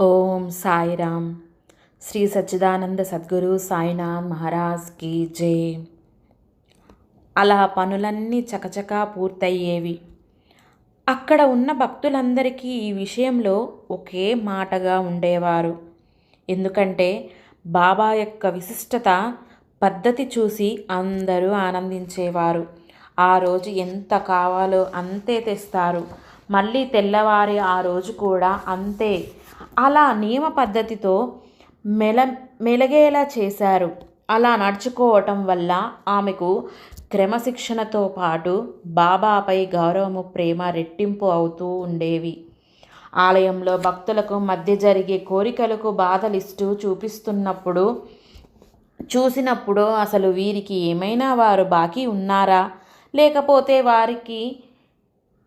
ఓం సాయిరామ్. శ్రీ సచ్చిదానంద సద్గురు సాయినాథ్ మహారాజ్ కీ జే. అలా పనులన్నీ చకచకా పూర్తయ్యేవి. అక్కడ ఉన్న భక్తులందరికీ ఈ విషయంలో ఒకే మాటగా ఉండేవారు. ఎందుకంటే బాబా యొక్క విశిష్టత పద్ధతి చూసి అందరూ ఆనందించేవారు. ఆ రోజు ఎంత కావాలో అంతే తెస్తారు. మళ్ళీ తెల్లవారి ఆ రోజు కూడా అంతే. అలా నియమ పద్ధతితో మెల మెలగేలా చేశారు. అలా నడుచుకోవటం వల్ల ఆమెకు క్రమశిక్షణతో పాటు బాబాపై గౌరవము ప్రేమ రెట్టింపు అవుతూ ఉండేవి. ఆలయంలో భక్తులకు మధ్య జరిగే కోరికలకు బాధలిస్తూ చూపిస్తున్నప్పుడు చూసినప్పుడు అసలు వీరికి ఏమైనా వారు బాకీ ఉన్నారా? లేకపోతే వారికి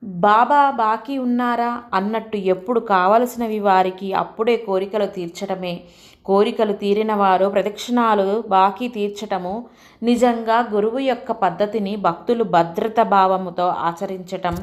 బాబా బాకీ ఉన్నారా అన్నట్టు ఎప్పుడు కావలసినవి వారికి అప్పుడే కోరికలు తీర్చడమే కోరికలు తీరిన వారు ప్రదక్షిణాలు బాకీ తీర్చటము. నిజంగా గురువు యొక్క పద్ధతిని భక్తులు భద్రత భావముతో ఆచరించటం.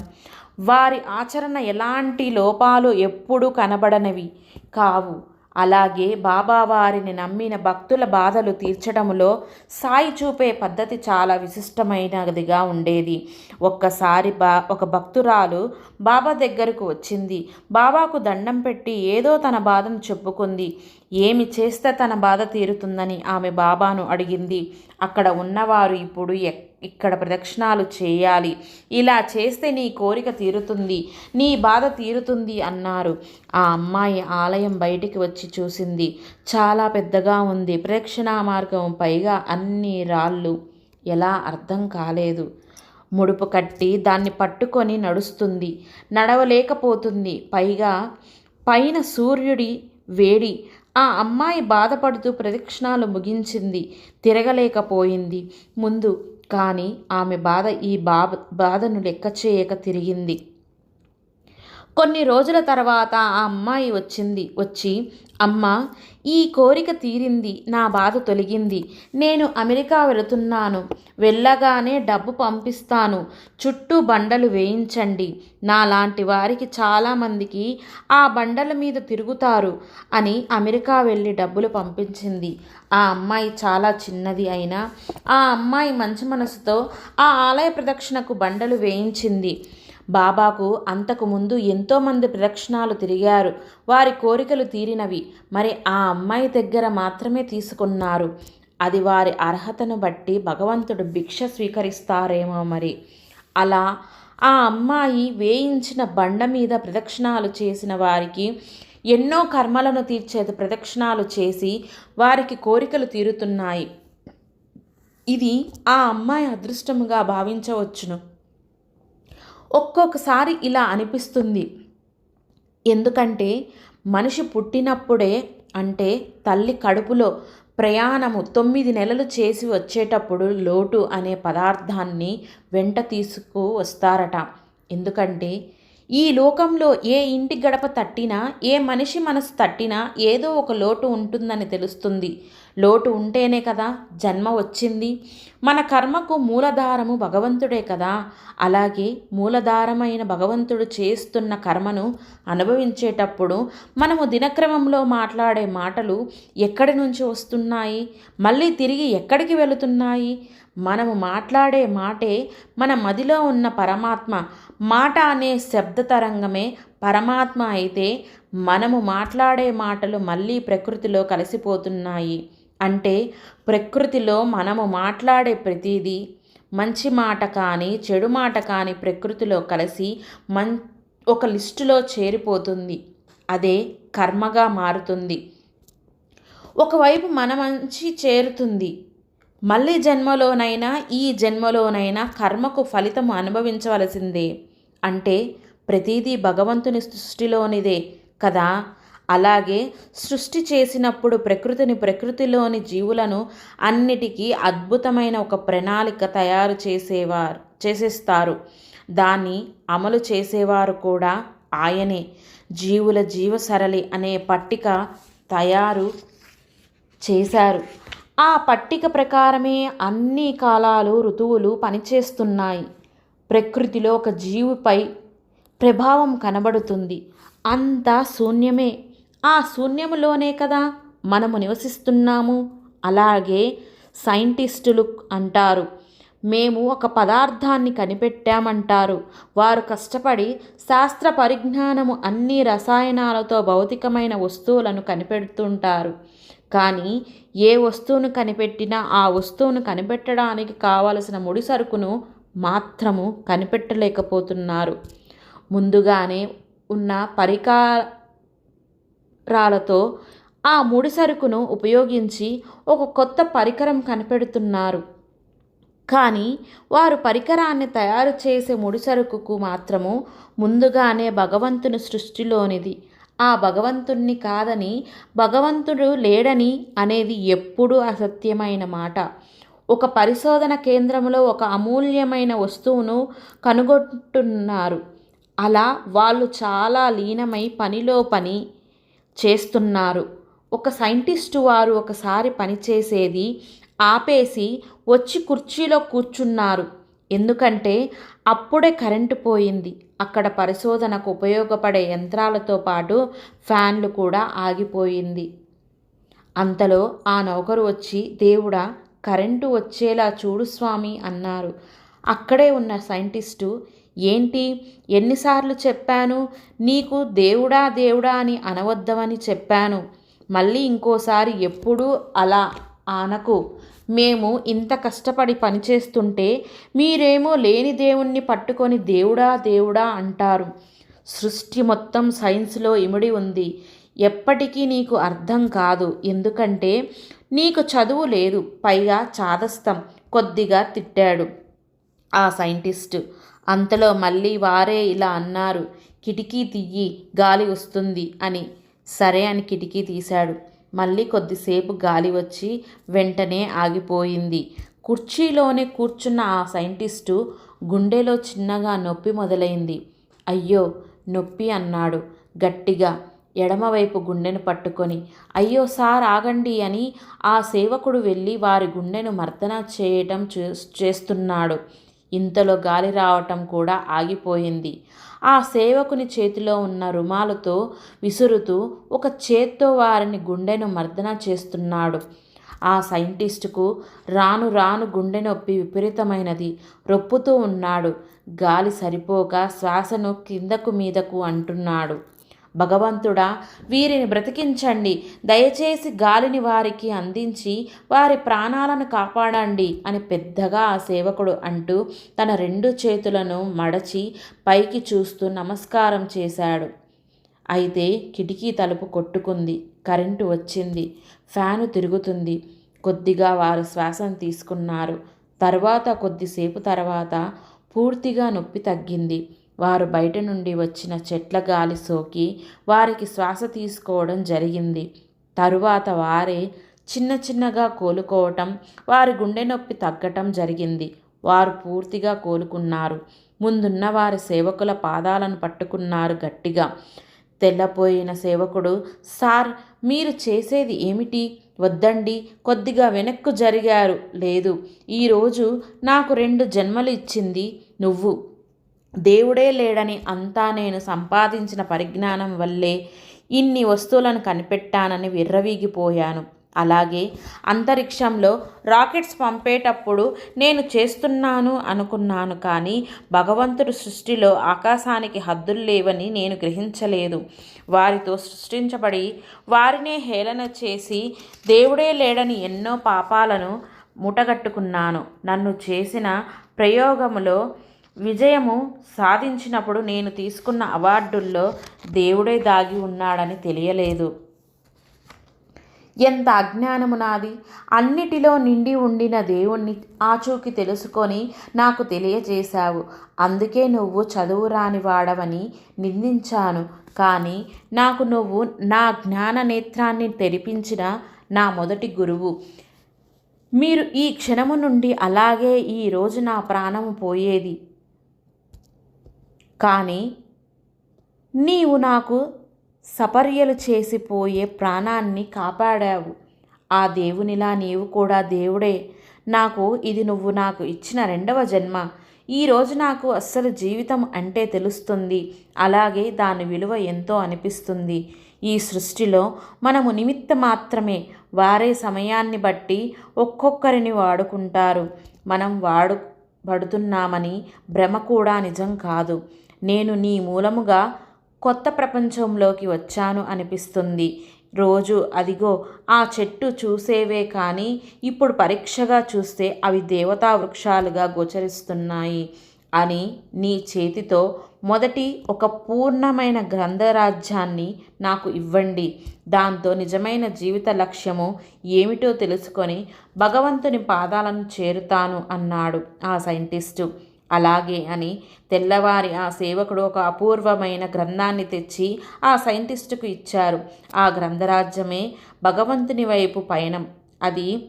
వారి ఆచరణ ఎలాంటి లోపాలు ఎప్పుడూ కనబడనవి కావు. అలాగే బాబా వారిని నమ్మిన భక్తుల బాధలు తీర్చడంలో సాయి చూపే పద్ధతి చాలా విశిష్టమైనదిగా ఉండేది. ఒక్కసారి బా ఒక భక్తురాలు బాబా దగ్గరకు వచ్చింది. బాబాకు దండం పెట్టి ఏదో తన బాధను చెప్పుకుంది. ఏమి చేస్తే తన బాధ తీరుతుందని ఆమె బాబాను అడిగింది. అక్కడ ఉన్నవారు ఇప్పుడు ఇక్కడ ప్రదక్షిణాలు చేయాలి. ఇలా చేస్తే నీ కోరిక తీరుతుంది నీ బాధ తీరుతుంది అన్నారు. ఆ అమ్మాయి ఆలయం బయటికి వచ్చి చూసింది. చాలా పెద్దగా ఉంది. ప్రదక్షిణా మార్గం పైగా అన్ని రాళ్ళు. ఎలా అర్థం కాలేదు. ముడుపు కట్టి దాన్ని పట్టుకొని నడుస్తుంది. నడవలేకపోతుంది. పైగా పైన సూర్యుడి వేడి. ఆ అమ్మాయి బాధపడుతూ ప్రదక్షిణాలు ముగించింది. తిరగలేకపోయింది. ముందు కానీ ఆమె బాధ ఈ బాధ బాధను లెక్క చేయక తిరిగింది. కొన్ని రోజుల తర్వాత ఆ అమ్మాయి వచ్చింది వచ్చి అమ్మ ఈ కోరిక తీరింది నా బాధ తొలగింది. నేను అమెరికా వెళుతున్నాను. వెళ్ళగానే డబ్బు పంపిస్తాను. చుట్టూ బండలు వేయించండి. నాలాంటి వారికి చాలామందికి ఆ బండల మీద తిరుగుతారు అని అమెరికా వెళ్ళి డబ్బులు పంపించింది. ఆ అమ్మాయి చాలా చిన్నది అయినా ఆ అమ్మాయి మంచి మనసుతో ఆ ఆలయ ప్రదక్షిణకు బండలు వేయించింది. బాబాకు అంతకుముందు ఎంతోమంది ప్రదక్షిణాలు తిరిగారు. వారి కోరికలు తీరినవి. మరి ఆ అమ్మాయి దగ్గర మాత్రమే తీసుకున్నారు. అది వారి అర్హతను బట్టి భగవంతుడు భిక్ష స్వీకరిస్తారేమో మరి. అలా ఆ అమ్మాయి వేయించిన బండ మీద ప్రదక్షిణాలు చేసిన వారికి ఎన్నో కర్మలను తీర్చేది ప్రదక్షిణాలు చేసి వారికి కోరికలు తీరుతున్నాయి. ఇది ఆ అమ్మాయి అదృష్టముగా భావించవచ్చును. ఒక్కొక్కసారి ఇలా అనిపిస్తుంది. ఎందుకంటే మనిషి పుట్టినప్పుడే అంటే తల్లి కడుపులో ప్రయాణము తొమ్మిది నెలలు చేసి వచ్చేటప్పుడు లోటు అనే పదార్థాన్ని వెంట తీసుకు వస్తారట. ఎందుకంటే ఈ లోకంలో ఏ ఇంటి గడప తట్టినా ఏ మనిషి మనసు తట్టినా ఏదో ఒక లోటు ఉంటుందని తెలుస్తుంది. లోటు ఉంటేనే కదా జన్మ వచ్చింది. మన కర్మకు మూలధారము భగవంతుడే కదా. అలాగే మూలధారమైన భగవంతుడు చేస్తున్న కర్మను అనుభవించేటప్పుడు మనము దినక్రమంలో మాట్లాడే మాటలు ఎక్కడి నుంచి వస్తున్నాయి? మళ్ళీ తిరిగి ఎక్కడికి వెళుతున్నాయి? మనము మాట్లాడే మాటే మన మదిలో ఉన్న పరమాత్మ. మాట అనే శబ్ద తరంగమే పరమాత్మ అయితే మనము మాట్లాడే మాటలు మళ్ళీ ప్రకృతిలో కలిసిపోతున్నాయి. అంటే ప్రకృతిలో మనము మాట్లాడే ప్రతిదీ మంచి మాట కానీ చెడు మాట కానీ ప్రకృతిలో కలిసి మన్ ఒక లిస్టులో చేరిపోతుంది. అదే కర్మగా మారుతుంది. ఒకవైపు మన మంచి చేరుతుంది. మళ్ళీ జన్మలోనైనా ఈ జన్మలోనైనా కర్మకు ఫలితం అనుభవించవలసిందే. అంటే ప్రతిదీ భగవంతుని సృష్టిలోనిదే కదా. అలాగే సృష్టి చేసినప్పుడు ప్రకృతిని ప్రకృతిలోని జీవులను అన్నిటికీ అద్భుతమైన ఒక ప్రణాళిక తయారు చేసేవారు చేసేస్తారు. దాన్ని అమలు చేసేవారు కూడా ఆయనే. జీవుల జీవసరళి అనే పట్టిక తయారు చేశారు. ఆ పట్టిక ప్రకారమే అన్ని కాలాలు ఋతువులు పనిచేస్తున్నాయి. ప్రకృతిలో ఒక జీవిపై ప్రభావం కనబడుతుంది. అంతా శూన్యమే. ఆ శూన్యములోనే కదా మనము నివసిస్తున్నాము. అలాగే సైంటిస్టులు అంటారు మేము ఒక పదార్థాన్ని కనిపెట్టామంటారు. వారు కష్టపడి శాస్త్ర పరిజ్ఞానము అన్ని రసాయనాలతో భౌతికమైన వస్తువులను కనిపెడుతుంటారు. కానీ ఏ వస్తువును కనిపెట్టినా ఆ వస్తువును కనిపెట్టడానికి కావలసిన ముడి సరుకును మాత్రము కనిపెట్టలేకపోతున్నారు. ముందుగానే ఉన్న రాళ్ళతో ఆ ముడి సరుకును ఉపయోగించి ఒక కొత్త పరికరం కనిపెడుతున్నారు. కానీ వారు పరికరాన్ని తయారు చేసే ముడిసరుకుకు మాత్రము ముందుగానే భగవంతుని సృష్టిలోనిది. ఆ భగవంతుణ్ణి కాదని భగవంతుడు లేడని అనేది ఎప్పుడూ అసత్యమైన మాట. ఒక పరిశోధన కేంద్రంలో ఒక అమూల్యమైన వస్తువును కనుగొంటున్నారు. అలా వాళ్ళు చాలా లీనమై పనిలో పని చేస్తున్నారు. ఒక సైంటిస్టు వారు ఒకసారి పనిచేసేది ఆపేసి వచ్చి కుర్చీలో కూర్చున్నారు. ఎందుకంటే అప్పుడే కరెంటు పోయింది. అక్కడ పరిశోధనకు ఉపయోగపడే యంత్రాలతో పాటు ఫ్యాన్లు కూడా ఆగిపోయింది. అంతలో ఆ నౌకరు వచ్చి దేవుడా కరెంటు వచ్చేలా చూడు స్వామి అన్నారు. అక్కడే ఉన్న సైంటిస్టు ఏంటి? ఎన్నిసార్లు చెప్పాను? నీకు దేవుడా దేవుడా అని అనవద్దమని చెప్పాను. మళ్ళీ ఇంకోసారి ఎప్పుడూ అలా ఆనకు మేము ఇంత కష్టపడి పనిచేస్తుంటే మీరేమో లేని దేవుణ్ణి పట్టుకొని దేవుడా దేవుడా అంటారు. సృష్టి మొత్తం సైన్స్లో ఇమిడి ఉంది. ఎప్పటికీ నీకు అర్థం కాదు. ఎందుకంటే నీకు చదువు లేదు. పైగా చాదస్తం కొద్దిగా తిట్టాడు ఆ సైంటిస్ట్. అంతలో మళ్ళీ వారే ఇలా అన్నారు కిటికీ తీయి గాలి వస్తుంది అని. సరే అని కిటికీ తీశాడు. మళ్ళీ కొద్దిసేపు గాలి వచ్చి వెంటనే ఆగిపోయింది. కుర్చీలోనే కూర్చున్న ఆ సైంటిస్టు గుండెలో చిన్నగా నొప్పి మొదలైంది. అయ్యో నొప్పి అన్నాడు గట్టిగా ఎడమవైపు గుండెను పట్టుకొని. అయ్యో సార్ ఆగండి అని ఆ సేవకుడు వెళ్ళి వారి గుండెను మర్దన చేయటం చేస్తున్నాడు. ఇంతలో గాలి రావటం కూడా ఆగిపోయింది. ఆ సేవకుని చేతిలో ఉన్న రుమాలతో విసురుతూ ఒక చేత్తో వారిని గుండెను మర్దన చేస్తున్నాడు. ఆ సైంటిస్టుకు రాను రాను గుండె నొప్పి విపరీతమైనది. రొప్పుతూ ఉన్నాడు. గాలి సరిపోక శ్వాసను కిందకు మీదకు అంటున్నాడు. భగవంతుడా వీరిని బ్రతికించండి. దయచేసి గాలిని వారికి అందించి వారి ప్రాణాలను కాపాడండి అని పెద్దగా ఆ సేవకుడు అంటూ తన రెండు చేతులను మడచి పైకి చూస్తూ నమస్కారం చేశాడు. అయితే కిటికీ తలుపు కొట్టుకుంది. కరెంటు వచ్చింది. ఫ్యాను తిరుగుతుంది. కొద్దిగా వారు శ్వాసను తీసుకున్నారు. తర్వాత కొద్దిసేపు తర్వాత పూర్తిగా నొప్పి తగ్గింది. వారు బయట నుండి వచ్చిన చెట్ల గాలి సోకి వారికి శ్వాస తీసుకోవడం జరిగింది. తరువాత వారే చిన్న చిన్నగా కోలుకోవటం వారి గుండె నొప్పి తగ్గటం జరిగింది. వారు పూర్తిగా కోలుకున్నారు. ముందున్న వారి సేవకుల పాదాలను పట్టుకున్నారు గట్టిగా. తెల్లపోయిన సేవకుడు సార్ మీరు చేసేది ఏమిటి? వద్దండి కొద్దిగా వెనక్కు జరిగారు. లేదు ఈరోజు నాకు రెండు జన్మలు ఇచ్చింది నువ్వు. దేవుడే లేడని అంతా నేను సంపాదించిన పరిజ్ఞానం వల్లే ఇన్ని వస్తువులను కనిపెట్టానని విర్రవీగిపోయాను. అలాగే అంతరిక్షంలో రాకెట్స్ పంపేటప్పుడు నేను చేస్తున్నాను అనుకున్నాను కానీ భగవంతుడు సృష్టిలో ఆకాశానికి హద్దులు లేవని నేను గ్రహించలేదు. వారితో సృష్టించబడి వారినే హేళన చేసి దేవుడే లేడని ఎన్నో పాపాలను ముటగట్టుకున్నాను. నన్ను చేసిన ప్రయోగములో విజయము సాధించినప్పుడు నేను తీసుకున్న అవార్డుల్లో దేవుడే దాగి ఉన్నాడని తెలియలేదు. ఎంత అజ్ఞానము నాది? అన్నిటిలో నిండి ఉండిన దేవుణ్ణి ఆచూకి తెలుసుకొని నాకు తెలియజేశావు. అందుకే నువ్వు చదువు రాని వాడవని నిందించాను. కానీ నాకు నువ్వు నా జ్ఞాన నేత్రాన్ని తెరిపించిన నా మొదటి గురువు. మీరు ఈ క్షణము నుండి అలాగే ఈరోజు నా ప్రాణము పోయేది. కానీ నీవు నాకు సపర్యలు చేసిపోయే ప్రాణాన్ని కాపాడావు. ఆ దేవునిలా నీవు కూడా దేవుడే. నాకు ఇది నువ్వు నాకు ఇచ్చిన రెండవ జన్మ. ఈరోజు నాకు అస్సలు జీవితం అంటే తెలుస్తుంది. అలాగే దాని విలువ ఎంతో అనిపిస్తుంది. ఈ సృష్టిలో మనము నిమిత్త మాత్రమే వారే సమయాన్ని బట్టి ఒక్కొక్కరిని వాడుకుంటారు. మనం వాడు పడుతున్నామని భ్రమ కూడా నిజం కాదు. నేను నీ మూలముగా కొత్త ప్రపంచంలోకి వచ్చాను అనిపిస్తుంది. రోజు అదిగో ఆ చెట్టు చూసేవే కానీ ఇప్పుడు పరీక్షగా చూస్తే అవి దేవతా వృక్షాలుగా గోచరిస్తున్నాయి అని నీ చేతితో మొదటి ఒక పూర్ణమైన గ్రంథరాజ్యాన్ని నాకు ఇవ్వండి. దాంతో నిజమైన జీవిత లక్ష్యము ఏమిటో తెలుసుకొని భగవంతుని పాదాలను చేరుతాను అన్నాడు ఆ సైంటిస్టు. అలాగే అని తెల్లవారి ఆ సేవకుడు ఒక అపూర్వమైన గ్రంథాన్ని తెచ్చి ఆ సైంటిస్టుకు ఇచ్చారు. ఆ గ్రంథరాజ్యమే భగవంతుని వైపు పయనం. అది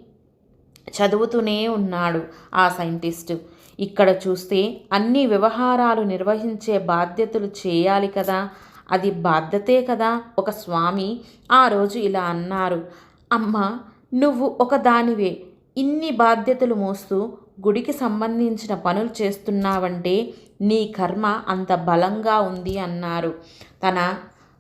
చదువుతూనే ఉన్నాడు ఆ సైంటిస్టు. ఇక్కడ చూస్తే అన్ని వ్యవహారాలు నిర్వహించే బాధ్యతలు చేయాలి కదా. అది బాధ్యతే కదా. ఒక స్వామి ఆ రోజు ఇలా అన్నారు. అమ్మ నువ్వు ఒక దానివే ఇన్ని బాధ్యతలు మోస్తూ గుడికి సంబంధించిన పనులు చేస్తున్నావంటే నీ కర్మ అంత బలంగా ఉంది అన్నారు. తన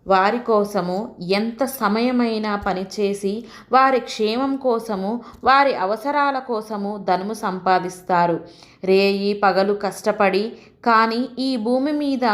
వారి కోసము ఎంత సమయమైనా పనిచేసి వారి క్షేమం కోసము వారి అవసరాల కోసము ధనము సంపాదిస్తారు. రేయి పగలు కష్టపడి కానీ ఈ భూమి మీద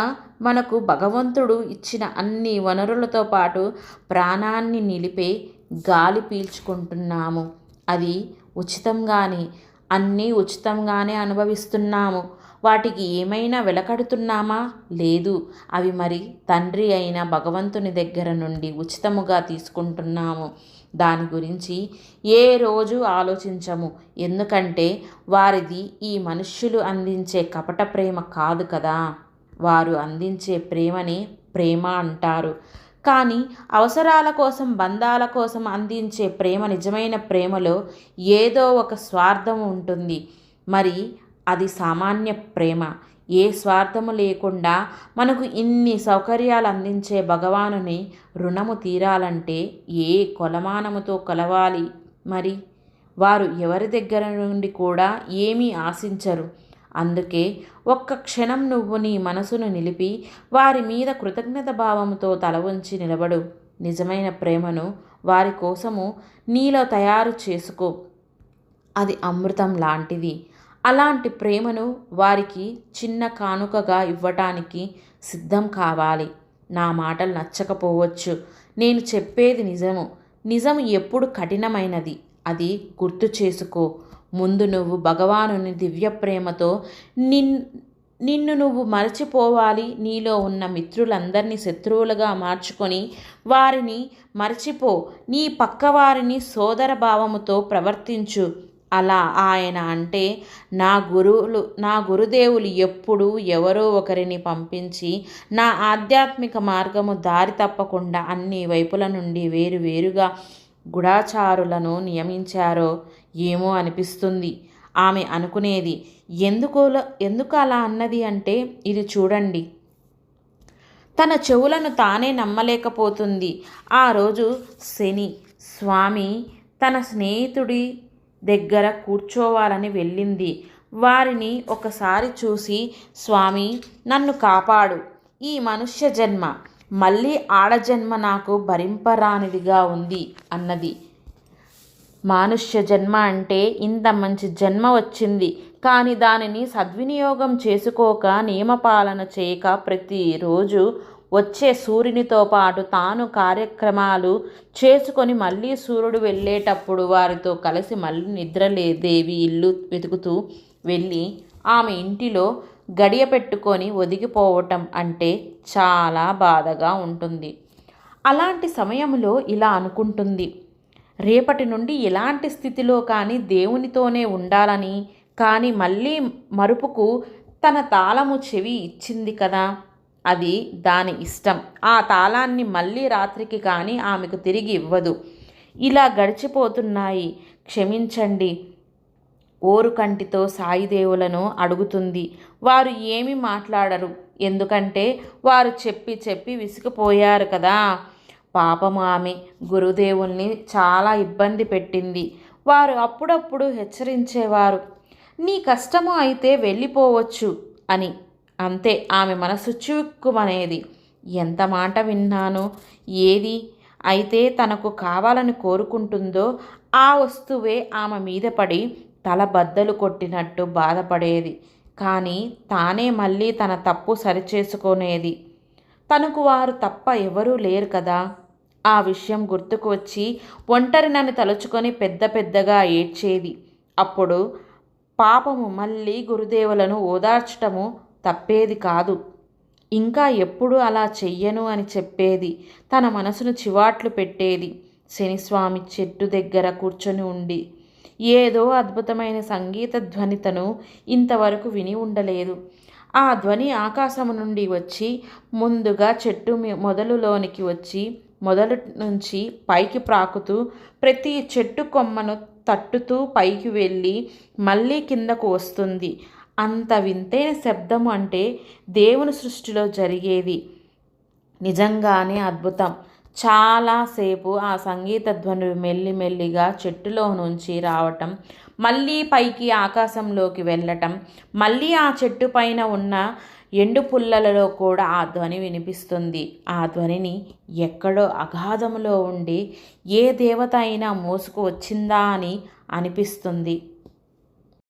మనకు భగవంతుడు ఇచ్చిన అన్ని వనరులతో పాటు ప్రాణాన్ని నిలిపే గాలి పీల్చుకుంటున్నాము. అది ఉచితంగానే అన్నీ ఉచితంగానే అనుభవిస్తున్నాము. వాటికి ఏమైనా వెలకడుతున్నామా? లేదు. అవి మరి తండ్రి అయిన భగవంతుని దగ్గర నుండి ఉచితముగా తీసుకుంటున్నాము. దాని గురించి ఏ రోజు ఆలోచించము. ఎందుకంటే వారిది ఈ మనుష్యులు అందించే కపట ప్రేమ కాదు కదా. వారు అందించే ప్రేమని ప్రేమ అంటారు. కానీ అవసరాల కోసం బంధాల కోసం అందించే ప్రేమ నిజమైన ప్రేమలో ఏదో ఒక స్వార్థం ఉంటుంది. మరి అది సామాన్య ప్రేమ. ఏ స్వార్థము లేకుండా మనకు ఇన్ని సౌకర్యాలు అందించే భగవానుని రుణము తీరాలంటే ఏ కొలమానముతో కొలవాలి మరి? వారు ఎవరి దగ్గర నుండి కూడా ఏమీ ఆశించరు. అందుకే ఒక్క క్షణం నువ్వు నీ మనసును నిలిపి వారి మీద కృతజ్ఞత భావంతో తల ఉంచి నిలబడు. నిజమైన ప్రేమను వారి కోసము నీలో తయారు చేసుకో. అది అమృతం లాంటిది. అలాంటి ప్రేమను వారికి చిన్న కానుకగా ఇవ్వటానికి సిద్ధం కావాలి. నా మాటలు నచ్చకపోవచ్చు. నేను చెప్పేది నిజము. నిజం ఎప్పుడు కఠినమైనది. అది గుర్తు చేసుకో. ముందు నువ్వు భగవానుని దివ్య ప్రేమతో నిన్ నిన్ను నువ్వు మరచిపోవాలి. నీలో ఉన్న మిత్రులందరినీ శత్రువులుగా మార్చుకొని వారిని మరచిపో. నీ పక్కవారిని సోదర భావముతో ప్రవర్తించు. అలా ఆయన అంటే నా గురువులు నా గురుదేవులు ఎప్పుడూ ఎవరో ఒకరిని పంపించి నా ఆధ్యాత్మిక మార్గము దారి తప్పకుండా అన్ని వైపుల నుండి వేరు వేరుగా గుడాచారులను నియమించారో ఏమో అనిపిస్తుంది. ఆమె అనుకునేది ఎందుకు ఎందుకు అలా అన్నది అంటే ఇది చూడండి. తన చెవులను తానే నమ్మలేకపోతుంది. ఆ రోజు శని స్వామి తన స్నేహితుడి దగ్గర కూర్చోవాలని వెళ్ళింది. వారిని ఒకసారి చూసి స్వామి నన్ను కాపాడు. ఈ మనుష్య జన్మ మళ్ళీ ఆడజన్మ నాకు భరింపరానిదిగా ఉంది అన్నది. మానుష్య జన్మ అంటే ఇంత మంచి జన్మ వచ్చింది. కానీ దానిని సద్వినియోగం చేసుకోక నియమపాలన చేయక ప్రతిరోజు వచ్చే సూర్యునితో పాటు తాను కార్యక్రమాలు చేసుకొని మళ్ళీ సూర్యుడు వెళ్ళేటప్పుడు వారితో కలిసి మళ్ళీ నిద్రలేదేవి ఇల్లు వెతుకుతూ వెళ్ళి ఆమె ఇంటిలో గడియ పెట్టుకొని ఒదిగిపోవటం అంటే చాలా బాధగా ఉంటుంది. అలాంటి సమయంలో ఇలా అనుకుంటుంది. రేపటి నుండి ఎలాంటి స్థితిలో కానీ దేవునితోనే ఉండాలని కానీ మళ్ళీ మరుపుకు తన తాళము చెవి ఇచ్చింది కదా? అది దాని ఇష్టం. ఆ తాళాన్ని మళ్ళీ రాత్రికి కానీ ఆమెకు తిరిగి ఇవ్వదు. ఇలా గడిచిపోతున్నాయి. క్షమించండి. ఓరు కంటితో సాయిదేవులను అడుగుతుంది. వారు ఏమి మాట్లాడరు? ఎందుకంటే వారు చెప్పి చెప్పి విసిగిపోయారు కదా. పాపము ఆమె గురుదేవుల్ని చాలా ఇబ్బంది పెట్టింది. వారు అప్పుడప్పుడు హెచ్చరించేవారు నీ కష్టము అయితే వెళ్ళిపోవచ్చు అని. అంతే ఆమె మనసు చిక్కుమనేది ఎంత మాట విన్నాను ఏది అయితే తనకు కావాలని కోరుకుంటుందో ఆ వస్తువే ఆమె మీద పడి తల బద్దలు కొట్టినట్టు బాధపడేది. కానీ తానే మళ్ళీ తన తప్పు సరిచేసుకునేది. తనకు వారు తప్ప ఎవరూ లేరు కదా. ఆ విషయం గుర్తుకు వచ్చి ఒంటరినని తలుచుకొని పెద్ద పెద్దగా ఏడ్చేది. అప్పుడు పాపము మళ్ళీ గురుదేవులను ఓదార్చటము తప్పేది కాదు. ఇంకా ఎప్పుడు అలా చెయ్యను అని చెప్పేది. తన మనసును చివాట్లు పెట్టేది. శనిస్వామి చెట్టు దగ్గర కూర్చొని ఉండి ఏదో అద్భుతమైన సంగీత ధ్వనితను ఇంతవరకు విని ఉండలేదు. ఆ ధ్వని ఆకాశము నుండి వచ్చి ముందుగా చెట్టు మొదలులోనికి వచ్చి మొదలు నుంచి పైకి ప్రాకుతూ ప్రతి చెట్టు కొమ్మను తట్టుతూ పైకి వెళ్ళి మళ్ళీ కిందకు వస్తుంది. అంత వింతైన శబ్దం అంటే దేవుని సృష్టిలో జరిగేది. నిజంగానే అద్భుతం. చాలాసేపు ఆ సంగీత ధ్వని మెల్లిమెల్లిగా చెట్టులో నుంచి రావటం మళ్ళీ పైకి ఆకాశంలోకి వెళ్ళటం మళ్ళీ ఆ చెట్టు పైన ఉన్న ఎండు పుల్లలలో కూడా ఆ ధ్వని వినిపిస్తుంది. ఆ ధ్వనిని ఎక్కడో అగాధములో ఉండి ఏ దేవత అయినా మోసుకు వచ్చిందా అని అనిపిస్తుంది.